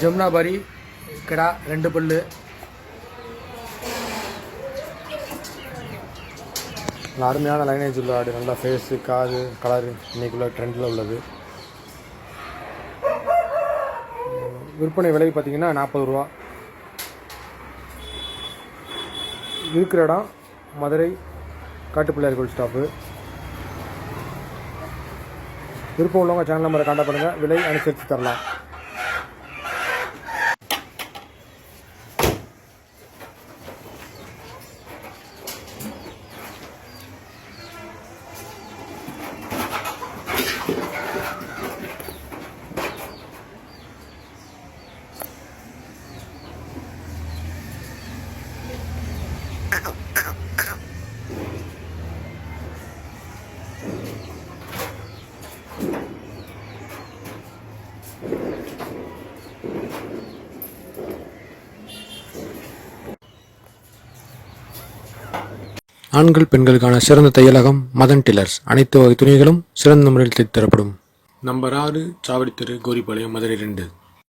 ஜமுனாபாரி கடா ரெண்டு பல்லு. நல்ல அருமையான லைனேஜ் உள்ள ஆடு நல்லா ஃபேஸு காது கலரு இன்றைக்குள்ள ட்ரெண்டில் உள்ளது. விற்பனை விலை பார்த்தீங்கன்னா நாற்பது ரூபா. இருக்கிற இடம் மதுரை காட்டுப்பிள்ளையார் கோயில் ஸ்டாப்பு விருப்பம் உள்ளவங்க சேனல் நம்பரை காண்டாக்ட் பண்ணுங்கள் விலை அனுசரித்து தரலாம். ஆண்கள் பெண்களுக்கான சிறந்த தையலகம் மதன் டில்லர்ஸ். அனைத்து வகை துணிகளும் சிறந்த முறையில் தைத்து தரப்படும். நம்பர் ஆறு சாவடி கோரிப்பாளையம் மதுரை ரெண்டு.